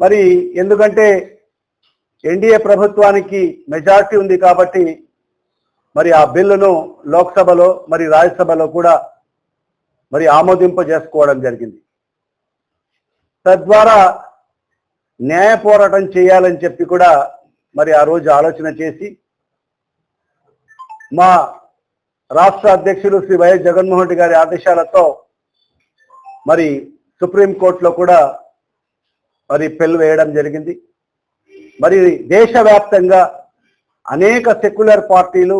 మరి ఎందుకంటే ఎన్డీఏ ప్రభుత్వానికి మెజార్టీ ఉంది కాబట్టి మరి ఆ బిల్లును లోక్సభలో మరి రాజ్యసభలో కూడా మరి ఆమోదింప చేసుకోవడం జరిగింది. తద్వారా న్యాయ పోరాటం చేయాలని చెప్పి కూడా మరి ఆ రోజు ఆలోచన చేసి మా రాష్ట్ర అధ్యక్షులు శ్రీ వైఎస్ జగన్మోహన్ రెడ్డి గారి ఆదేశాలతో మరి సుప్రీంకోర్టులో కూడా మరి పెళ్ళి వేయడం జరిగింది. మరి దేశవ్యాప్తంగా అనేక సెక్యులర్ పార్టీలు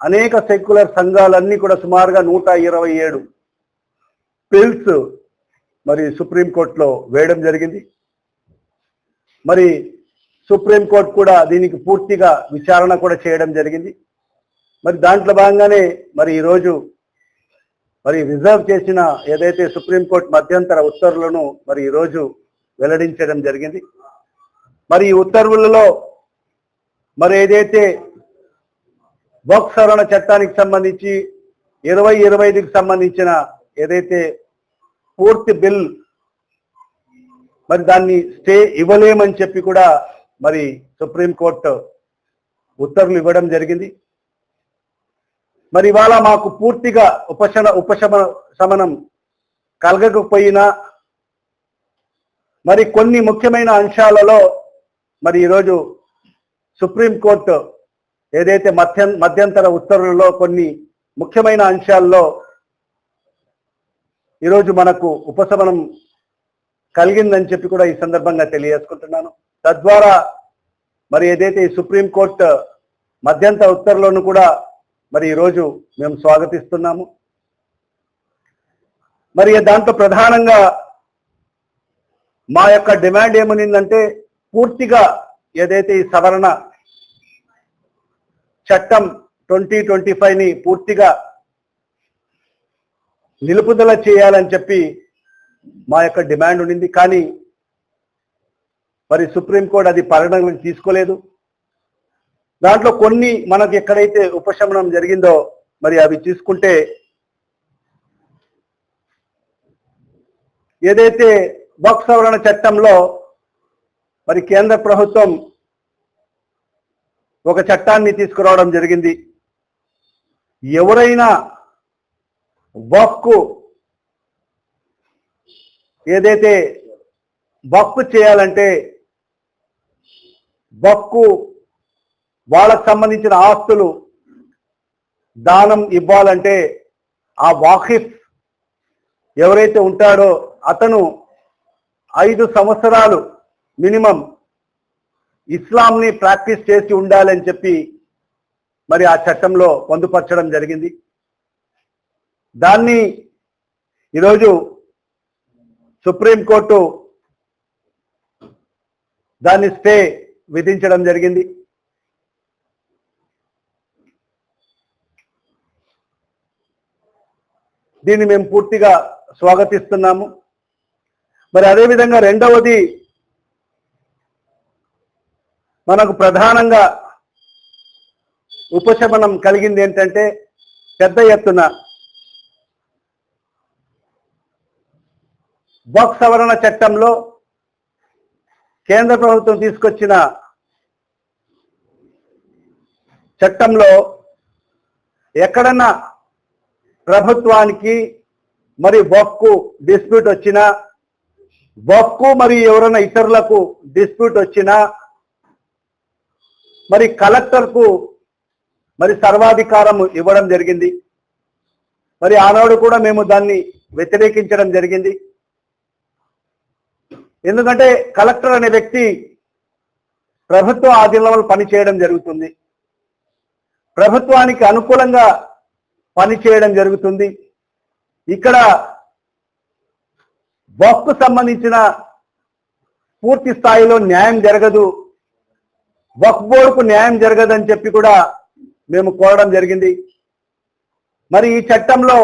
అనేక సెక్యులర్ సంఘాలన్నీ కూడా సుమారుగా నూట ఇరవై ఏడు పిల్స్ మరి సుప్రీంకోర్టులో వేయడం జరిగింది. మరి సుప్రీంకోర్టు కూడా దీనికి పూర్తిగా విచారణ కూడా చేయడం జరిగింది. మరి దాంట్లో భాగంగానే మరి ఈరోజు మరి రిజర్వ్ చేసిన ఏదైతే సుప్రీంకోర్టు మధ్యంతర ఉత్తర్వులను మరి ఈరోజు వెల్లడించడం జరిగింది. మరి ఈ ఉత్తర్వులలో మరి ఏదైతే వక్ సవరణ చట్టానికి సంబంధించి ఇరవై ఇరవై ఐదుకి సంబంధించిన ఏదైతే పూర్తి బిల్ మరి దాన్ని స్టే ఇవ్వలేమని చెప్పి కూడా మరి సుప్రీంకోర్టు ఉత్తర్వులు ఇవ్వడం జరిగింది. మరి ఇవాళ మాకు పూర్తిగా ఉపశమ ఉపశమ శమనం కలగకపోయినా మరి కొన్ని ముఖ్యమైన అంశాలలో మరి ఈరోజు సుప్రీంకోర్టు ఏదైతే మధ్య మధ్యంతర ఉత్తర్వులలో కొన్ని ముఖ్యమైన అంశాల్లో ఈరోజు మనకు ఉపశమనం కలిగిందని చెప్పి కూడా ఈ సందర్భంగా తెలియజేసుకుంటున్నాను. తద్వారా మరి ఏదైతే ఈ సుప్రీంకోర్టు మధ్యంతర ఉత్తర్వులను కూడా మరి ఈరోజు మేము స్వాగతిస్తున్నాము. మరి దాంట్లో ప్రధానంగా మా యొక్క డిమాండ్ ఏమనిందంటే పూర్తిగా ఏదైతే ఈ సవరణ చట్టం ట్వంటీ ట్వంటీ ని పూర్తిగా నిలుపుదల చేయాలని చెప్పి మా యొక్క డిమాండ్ ఉండింది. కానీ మరి సుప్రీంకోర్టు అది పరిగణలోకి తీసుకోలేదు. దాంట్లో కొన్ని మనకు ఎక్కడైతే ఉపశమనం జరిగిందో మరి అవి తీసుకుంటే ఏదైతే వక్ సవరణ చట్టంలో మరి కేంద్ర ప్రభుత్వం ఒక చట్టాన్ని తీసుకురావడం జరిగింది. ఎవరైనా వక్కు ఏదైతే వక్కు చేయాలంటే వక్కు వాళ్ళకు సంబంధించిన ఆస్తులు దానం ఇవ్వాలంటే ఆ వాకిఫ్ ఎవరైతే ఉంటాడో అతను ఐదు సంవత్సరాలు మినిమం ఇస్లాంని ప్రాక్టీస్ చేసి ఉండాలని చెప్పి మరి ఆ చట్టంలో పొందుపరచడం జరిగింది. దాన్ని ఈరోజు సుప్రీంకోర్టు దాన్ని స్టే విధించడం జరిగింది. దీన్ని మేము పూర్తిగా స్వాగతిస్తున్నాము. మరి అదేవిధంగా రెండవది మనకు ప్రధానంగా ఉపశమనం కలిగింది ఏంటంటే పెద్ద ఎత్తున బాక్స్ సవరణ చట్టంలో కేంద్ర ప్రభుత్వం తీసుకొచ్చిన చట్టంలో ఎక్కడన్నా ప్రభుత్వానికి మరి బొక్కు డిస్ప్యూట్ వచ్చినా బొక్కు మరి ఎవరైనా ఇతరులకు డిస్ప్యూట్ వచ్చినా మరి కలెక్టర్కు మరి సర్వాధికారం ఇవ్వడం జరిగింది. మరి ఆనాడు కూడా మేము దాన్ని వ్యతిరేకించడం జరిగింది. ఎందుకంటే కలెక్టర్ అనే వ్యక్తి ప్రభుత్వ ఆధీనంలో పనిచేయడం జరుగుతుంది. ప్రభుత్వానికి అనుకూలంగా పనిచేయడం జరుగుతుంది. ఇక్కడ వక్కు సంబంధించిన పూర్తి స్థాయిలో న్యాయం జరగదు. వక్ బోర్డుకు న్యాయం జరగదని చెప్పి కూడా మేము కోరడం జరిగింది. మరి ఈ చట్టంలో